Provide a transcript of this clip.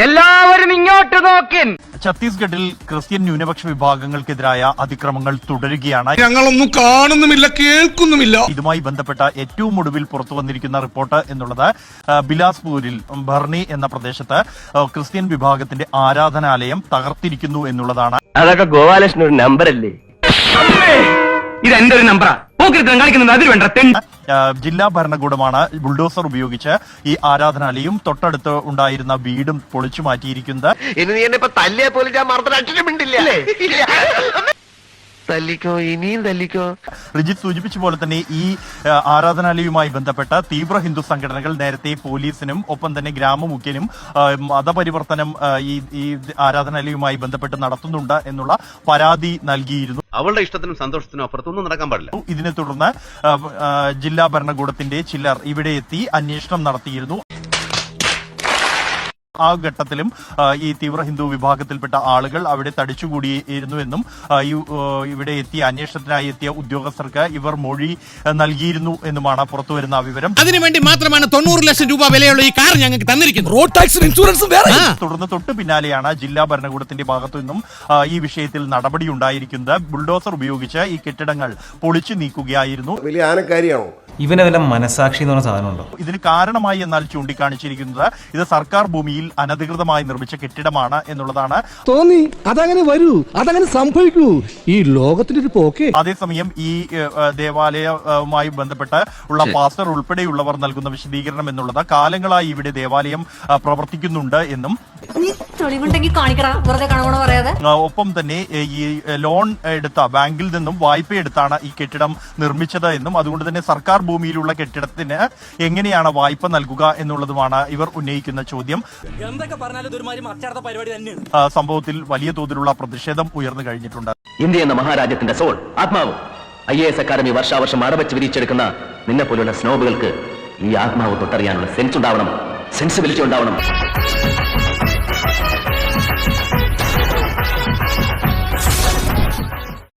എല്ലാവരും ഇങ്ങോട്ട് നോക്കിൻ. ഛത്തീസ്ഗഡിൽ ക്രിസ്ത്യൻ ന്യൂനപക്ഷ വിഭാഗങ്ങൾക്കെതിരായ അതിക്രമങ്ങൾ തുടരുകയാണ്. ഞങ്ങളൊന്നും കാണുന്നുമില്ല കേൾക്കുന്നുമില്ല. ഇതുമായി ബന്ധപ്പെട്ട ഏറ്റവും ഒടുവിൽ പുറത്തു വന്നിരിക്കുന്ന റിപ്പോർട്ട് എന്നുള്ളത് ബിലാസ്പൂരിൽ ഭർണി എന്ന പ്രദേശത്ത് ക്രിസ്ത്യൻ വിഭാഗത്തിന്റെ ആരാധനാലയം തകർത്തിരിക്കുന്നു എന്നുള്ളതാണ്. അതൊക്കെ ഗോപാലകൃഷ്ണൻ ഒരു നമ്പർ അല്ലേ? ഇത് എന്റെ ഒരു നമ്പറാ പോക്കിരുത്തം കളിക്കുന്നത് അതിൽ വേണ്ട ജില്ലാ ഭരണകൂടമാണ് ബുൾഡോസർ ഉപയോഗിച്ച് ഈ ആരാധനാലയം തൊട്ടടുത്ത് ഉണ്ടായിരുന്ന വീടും പൊളിച്ചു മാറ്റിയിരിക്കുന്നത്. തല്ലിക്കോ ഇനിയും തല്ലിക്കോ? റിജിത്ത് സൂചിപ്പിച്ച പോലെ തന്നെ ഈ ആരാധനാലയവുമായി ബന്ധപ്പെട്ട തീവ്ര ഹിന്ദു സംഘടനകൾ നേരത്തെ പോലീസിനും ഒപ്പം തന്നെ ഗ്രാമമുഖ്യനും മതപരിവർത്തനം ഈ ഈ ആരാധനാലയവുമായി ബന്ധപ്പെട്ട് നടത്തുന്നുണ്ട് എന്നുള്ള പരാതി നൽകിയിരുന്നു. അവളുടെ ഇഷ്ടത്തിനും സന്തോഷത്തിനും അപ്പുറത്തൊന്നും നടക്കാൻ പാടില്ല. ഇതിനെ തുടർന്ന് ജില്ലാ ഭരണകൂടത്തിന്റെ ചിലർ ഇവിടെ എത്തി അന്വേഷണം നടത്തിയിരുന്നു. ആ ഘട്ടത്തിലും ഈ തീവ്ര ഹിന്ദു വിഭാഗത്തിൽപ്പെട്ട ആളുകൾ അവിടെ തടിച്ചുകൂടിയിരുന്നുവെന്നും ഇവിടെ എത്തിയ അന്വേഷണത്തിനായി എത്തിയ ഉദ്യോഗസ്ഥർക്ക് ഇവർ മൊഴി നൽകിയിരുന്നു എന്നുമാണ് പുറത്തുവരുന്ന വിവരം. അതിനുവേണ്ടി മാത്രമാണ് തൊണ്ണൂറ് ലക്ഷം രൂപ വിലയുള്ള ഈ കാർ ഞങ്ങൾക്ക് തന്നിരിക്കുന്നത്. റോഡ് ടാക്സ് ഇൻഷുറൻസും വേറെ. തുടർന്ന് തൊട്ടു പിന്നാലെയാണ് ജില്ലാ ഭരണകൂടത്തിന്റെ ഭാഗത്തു നിന്നും ഈ വിഷയത്തിൽ നടപടി ഉണ്ടായിരിക്കുന്നത്. ബുൾഡോസർ ഉപയോഗിച്ച് ഈ കെട്ടിടങ്ങൾ പൊളിച്ചു നീക്കുകയായിരുന്നു. വലിയ ആനക്കാരിയാണോ? ഇവനെ വല്ല മനസാക്ഷി എന്ന് പറഞ്ഞ സാധനമുണ്ടോ? ഇതിന് കാരണമായി എന്നാൽ ചൂണ്ടിക്കാണിച്ചിരിക്കുന്നത് ഇത് സർക്കാർ ഭൂമിയിൽ അനധികൃതമായി നിർമ്മിച്ച കെട്ടിടമാണ് എന്നുള്ളതാണ് തോന്നി. അതങ്ങനെ വരൂ. അതങ്ങനെ സംഭവിക്കൂ. ഈ ലോകത്തിന്റെ ഒരു പോക്കെ. അതേസമയം ഈ ദേവാലയവുമായി ബന്ധപ്പെട്ട് ഉള്ള പാസ്റ്റർ ഉൾപ്പെടെയുള്ളവർ നൽകുന്ന വിശദീകരണം എന്നുള്ളത് കാലങ്ങളായി ഇവിടെ ദേവാലയം പ്രവർത്തിക്കുന്നുണ്ട് എന്നും തെളിവുണ്ടെങ്കിൽ വെറുതെ പറയാതെ. ഒപ്പം തന്നെ ഈ ലോൺ എടുത്ത ബാങ്കിൽ നിന്നും വായ്പ എടുത്താണ് ഈ കെട്ടിടം നിർമ്മിച്ചത് എന്നും അതുകൊണ്ട് തന്നെ സർക്കാർ ഭൂമിയിലുള്ള കെട്ടിടത്തിന് എങ്ങനെയാണ് വായ്പ നൽകുക എന്നുള്ളതുമാണ് ഇവർ ഉന്നയിക്കുന്ന ചോദ്യം. എന്തൊക്കെ പറഞ്ഞാലും പരിപാടി തന്നെയാണ്. ആ, സംഭവത്തിൽ വലിയ തോതിലുള്ള പ്രതിഷേധം ഉയർന്നു കഴിഞ്ഞിട്ടുണ്ട്. ഇന്ത്യ എന്ന മഹാരാജ്യത്തിന്റെ സോൾ ആത്മാവ്. ഐ എ എസ് അക്കാദമി വർഷാവർഷം അടവച്ച് വിരിച്ചെടുക്കുന്ന നിന്നെ പോലുള്ള സ്നോബുകൾക്ക് ഈ ആത്മാവ് തൊട്ടറിയാനുള്ള സെൻസ് ഉണ്ടാവണം. സെൻസിബിലിറ്റി ഉണ്ടാവണം.